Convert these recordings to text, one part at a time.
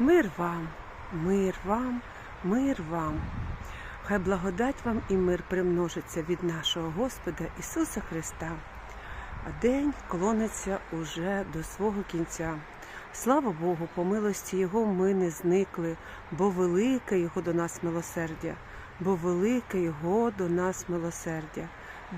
Мир вам, мир вам, мир вам. Хай благодать вам і мир примножиться від нашого Господа Ісуса Христа. А день клониться уже до свого кінця. Слава Богу, по милості Його ми не зникли, бо велике Його до нас милосердя, бо велике Його до нас милосердя.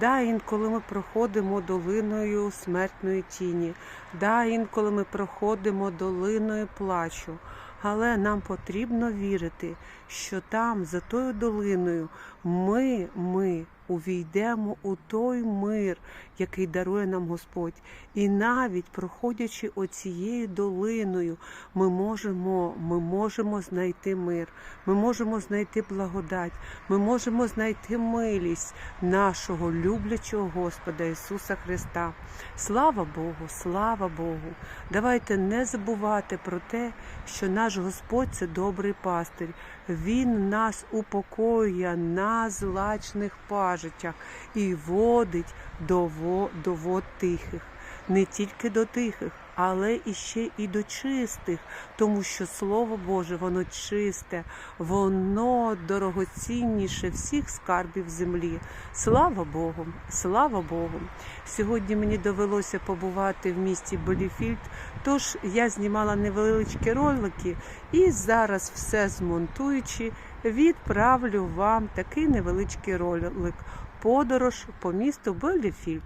Да, інколи ми проходимо долиною смертної тіні, да, інколи ми проходимо долиною плачу, але нам потрібно вірити, що там, за тою долиною, ми, ми увійдемо у той мир, який дарує нам Господь. І навіть проходячи оцією долиною, ми можемо, ми можемо знайти мир, ми можемо знайти благодать, ми можемо знайти милість нашого люблячого Господа Ісуса Христа. Слава Богу, слава Богу! Давайте не забувати про те, що наш Господь це добрий пастир. Він нас упокоює на злачних пажитях і водить до, во, до вод тихих. Не тільки до тихих, але і ще і до чистих, тому що Слово Боже, воно чисте, воно дорогоцінніше всіх скарбів землі. Слава Богу, слава Богу. Сьогодні мені довелося побувати в місті Боліфільд, тож я знімала невеличкі ролики і зараз все змонтуючи, відправлю вам такий невеличкий ролик. Подорож по місту Белліфільд.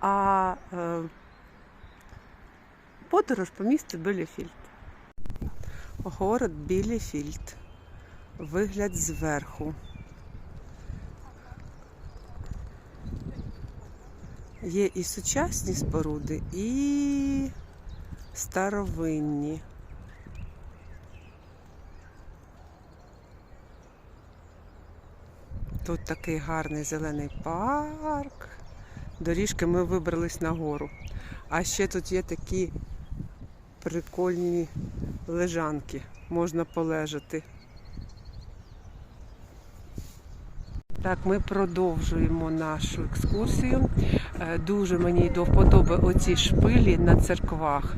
А е, подорож по місту Белліфільд. Город Біліфільд. Вигляд зверху. Є і сучасні споруди, і старовинні. Тут такий гарний зелений парк. Доріжки ми вибрались на гору. А ще тут є такі прикольні лежанки. Можна полежати. Так, ми продовжуємо нашу екскурсію. Е, Дуже мені до вподоби оці шпилі на церквах.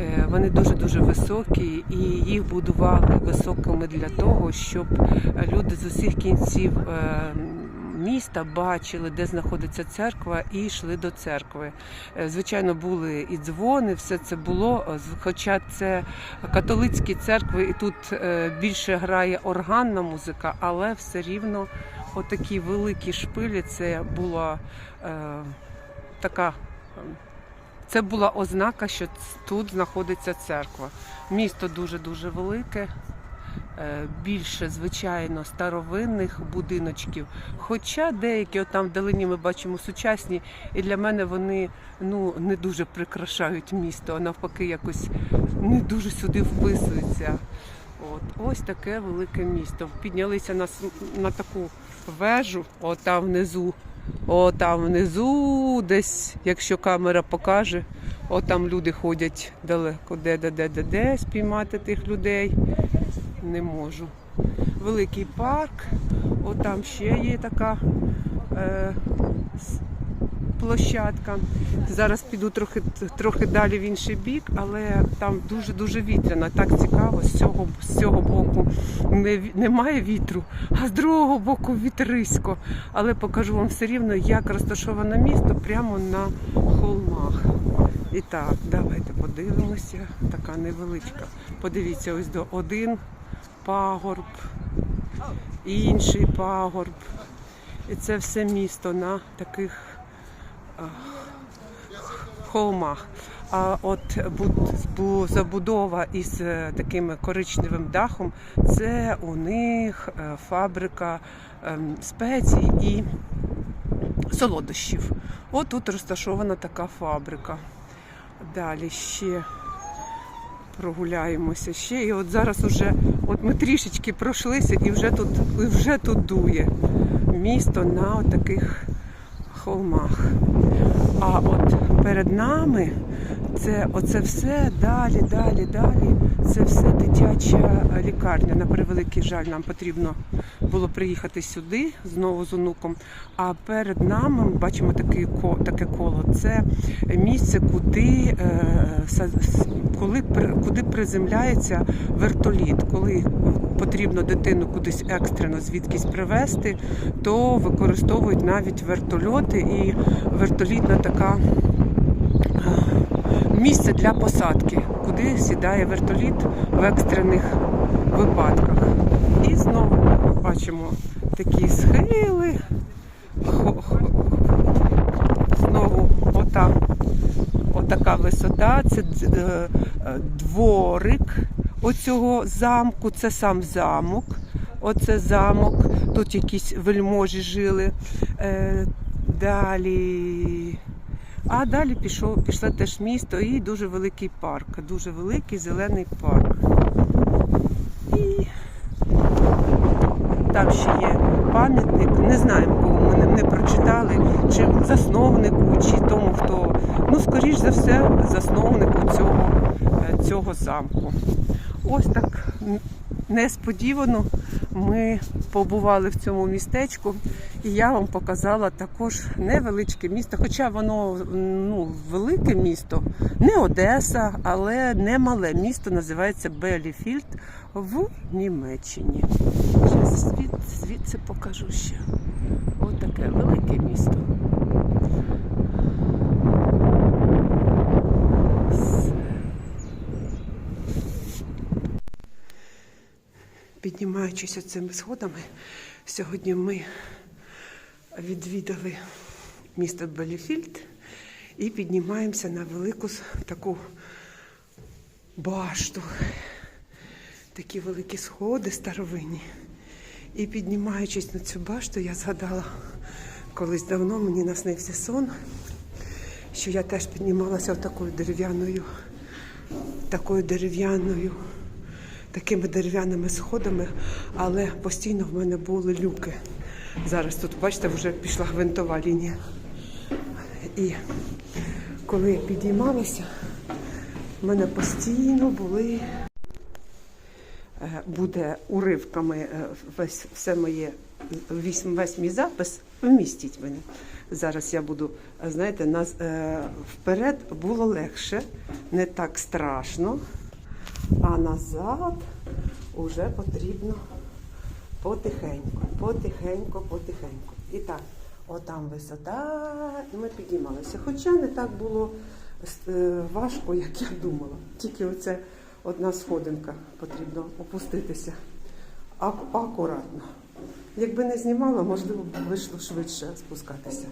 Е, Вони дуже-дуже високі і їх будували високими для того, щоб люди з усіх кінців е, міста бачили, де знаходиться церква, і йшли до церкви. Е, Звичайно, були і дзвони, все це було. е, Хоча це католицькі церкви, і тут е, більше грає органна музика, але все рівно отакі великі шпилі це була е, така. Це була ознака, що тут знаходиться церква. Місто дуже-дуже велике, е, більше, звичайно, старовинних будиночків. Хоча деякі там вдалині ми бачимо сучасні, і для мене вони ну, не дуже прикрашають місто, а навпаки, якось не дуже сюди вписуються. От, ось таке велике місто. Піднялися на, на таку вежу, от там внизу. О, там внизу, десь, якщо камера покаже, от там люди ходять далеко, де, де, де, де, де спіймати тих людей. Не можу. Великий парк, от там ще є така е, площадка. Зараз піду трохи, трохи далі в інший бік, але там дуже-дуже вітряно. Так цікаво, з цього, з цього боку не, немає вітру, а з другого боку вітрисько. Але покажу вам все рівно, як розташоване місто прямо на холмах. І так, давайте подивимося. Така невеличка. Подивіться, ось до один пагорб, інший пагорб. І це все місто на таких а, холмах. А от забудова із е, таким коричневим дахом це у них е, фабрика ем, спецій і солодощів. От тут розташована така фабрика. Далі ще прогуляємося ще. І от зараз уже, от ми трішечки пройшлися і вже тут, і вже тут дує місто на таких холмах. А от перед нами це оце все далі, далі, далі. Це все дитяча лікарня. На превеликий жаль, нам потрібно було приїхати сюди знову з онуком. А перед нами ми бачимо таке, таке коло. Це місце, куди, е, коли, куди приземляється вертоліт. Коли потрібно дитину кудись екстрено звідкись привезти, то використовують навіть вертольоти і вертолітна така місце для посадки, куди сідає вертоліт в екстрених випадках. І знову бачимо такі схили. Отака висота. Це е, дворик оцього замку, це сам замок. Оце замок. Тут якісь вельможі жили. Е, Далі. А далі пішов, пішло теж місто і дуже великий парк, дуже великий зелений парк. І там ще є пам'ятник, не знаємо, ми не, прочитали, чи засновнику, чи тому, хто, ну, скоріш за все, засновнику цього, е, цього замку. Ось так несподівано ми побували в цьому містечку, і я вам показала також невеличке місто, хоча воно ну, велике місто, не Одеса, але не мале місто, називається Беліфільд в Німеччині. Зараз звід, звідси покажу ще. Таке велике місто. Все. Піднімаючись цими сходами, сьогодні ми відвідали місто Беліфільд і піднімаємося на велику таку башту. Такі великі сходи старовинні. І піднімаючись на цю башту, я згадала, колись давно мені наснився сон, що я теж піднімалася такою дерев'яною, такою дерев'яною такими дерев'яними сходами, але постійно в мене були люки. Зараз тут, бачите, вже пішла гвинтова лінія. І коли я підіймалася, в мене постійно були, буде уривками е, весь, все моє, весь, весь мій запис, вмістіть мене. Зараз я буду, е, знаєте, нас, е, вперед було легше, не так страшно. А назад уже потрібно потихеньку, потихеньку, потихеньку. І так, отам висота, і ми піднімалися. Хоча не так було е, важко, як я думала. Тільки оце одна сходинка потрібно опуститися. Акуратно. Якби не знімала, можливо, б вийшло швидше спускатися.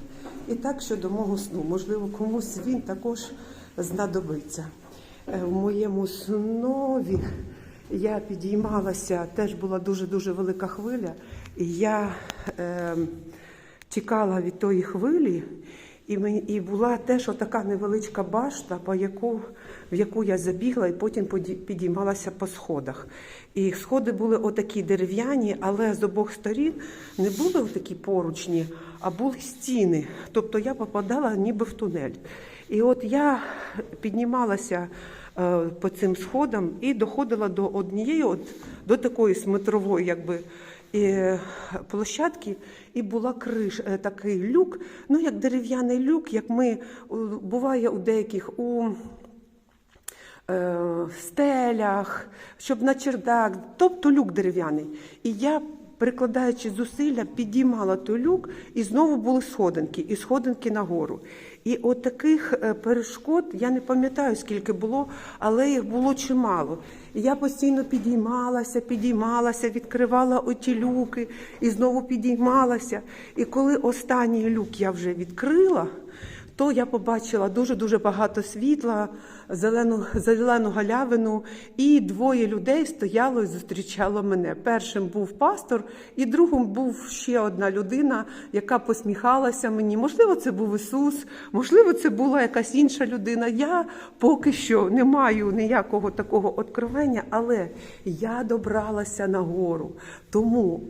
І так щодо мого сну, можливо, комусь він також знадобиться. Е, В моєму снові я підіймалася, теж була дуже-дуже велика хвиля, і я е, тікала від тої хвилі, і, мені, і була теж отака невеличка башта, по яку, в яку я забігла і потім підіймалася по сходах. І сходи були отакі дерев'яні, але з обох сторін не були отакі поручні, а були стіни. Тобто я попадала ніби в тунель. І от я піднімалася е, по цим сходам і доходила до однієї, от, до такої смотрової, якби. Е, Площадки і була криш, е, такий люк, ну як дерев'яний люк, як ми буває у деяких у е, стелях, щоб на чердак, тобто люк дерев'яний. І я, прикладаючи зусилля, підіймала той люк, і знову були сходинки, і сходинки нагору. І от таких е, перешкод я не пам'ятаю, скільки було, але їх було чимало. І я постійно підіймалася, підіймалася, відкривала оті люки і знову підіймалася. І коли останній люк я вже відкрила, то я побачила дуже-дуже багато світла, зелену, зелену галявину, і двоє людей стояло і зустрічало мене. Першим був пастор, і другим був ще одна людина, яка посміхалася мені. Можливо, це був Ісус, можливо, це була якась інша людина. Я поки що не маю ніякого такого откровення, але я добралася на гору. Тому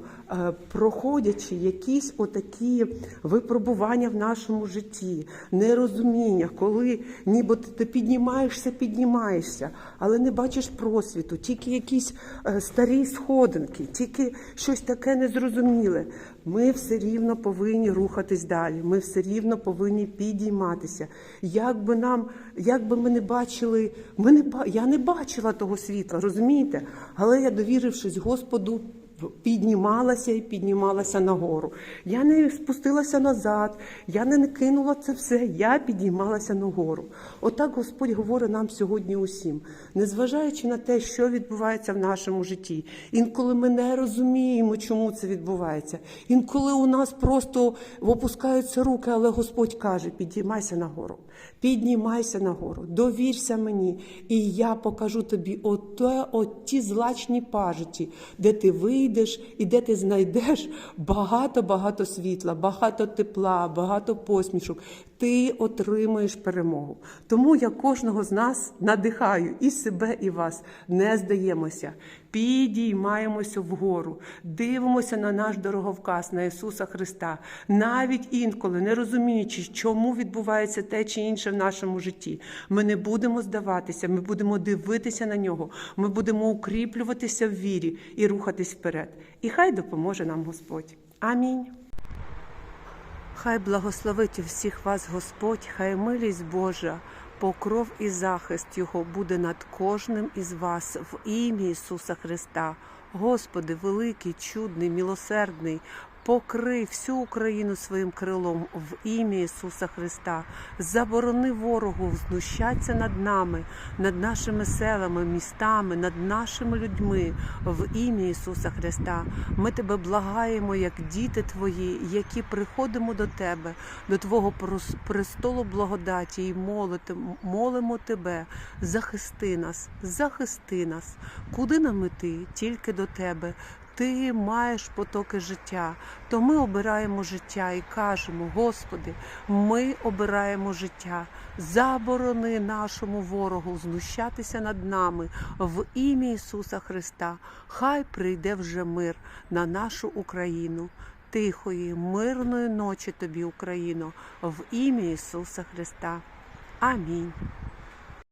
проходячи якісь отакі випробування в нашому житті, нерозуміння, коли ніби ти піднімаєшся, піднімаєшся, але не бачиш просвіту, тільки якісь е, старі сходинки, тільки щось таке незрозуміле. Ми все рівно повинні рухатись далі. Ми все рівно повинні підійматися. Як би нам, як би ми не бачили, ми не я не бачила того світла, розумієте? Але я, довірившись Господу, піднімалася і піднімалася нагору. Я не спустилася назад, я не кинула це все, я підіймалася нагору. Отак Господь говорить нам сьогодні усім, незважаючи на те, що відбувається в нашому житті. Інколи ми не розуміємо, чому це відбувається. Інколи у нас просто опускаються руки, але Господь каже: підіймайся нагору, піднімайся нагору, довірся мені, і я покажу тобі оте, от ті злачні пажиті, де ти вийдеш і де ти знайдеш багато-багато світла, багато тепла, багато посмішок. Ти отримаєш перемогу. Тому я кожного з нас надихаю і себе, і вас. Не здаємося, підіймаємося вгору, дивимося на наш дороговказ, на Ісуса Христа, навіть інколи не розуміючи, чому відбувається те чи інше в нашому житті. Ми не будемо здаватися, ми будемо дивитися на нього, ми будемо укріплюватися в вірі і рухатись вперед. І хай допоможе нам Господь. Амінь. Хай благословить всіх вас Господь, хай милість Божа, покров і захист Його буде над кожним із вас в ім'я Ісуса Христа. Господи, великий, чудний, милосердний, покрий всю Україну своїм крилом в ім'я Ісуса Христа. Заборони ворогу знущатися над нами, над нашими селами, містами, над нашими людьми в ім'я Ісуса Христа. Ми тебе благаємо, як діти твої, які приходимо до тебе, до Твого престолу благодаті і молимо тебе, захисти нас, захисти нас. Куди нам іти? Тільки до тебе. Ти маєш потоки життя, то ми обираємо життя і кажемо: Господи, ми обираємо життя. Заборони нашому ворогу знущатися над нами в ім'я Ісуса Христа. Хай прийде вже мир на нашу Україну. Тихої, мирної ночі тобі, Україно, в ім'я Ісуса Христа. Амінь.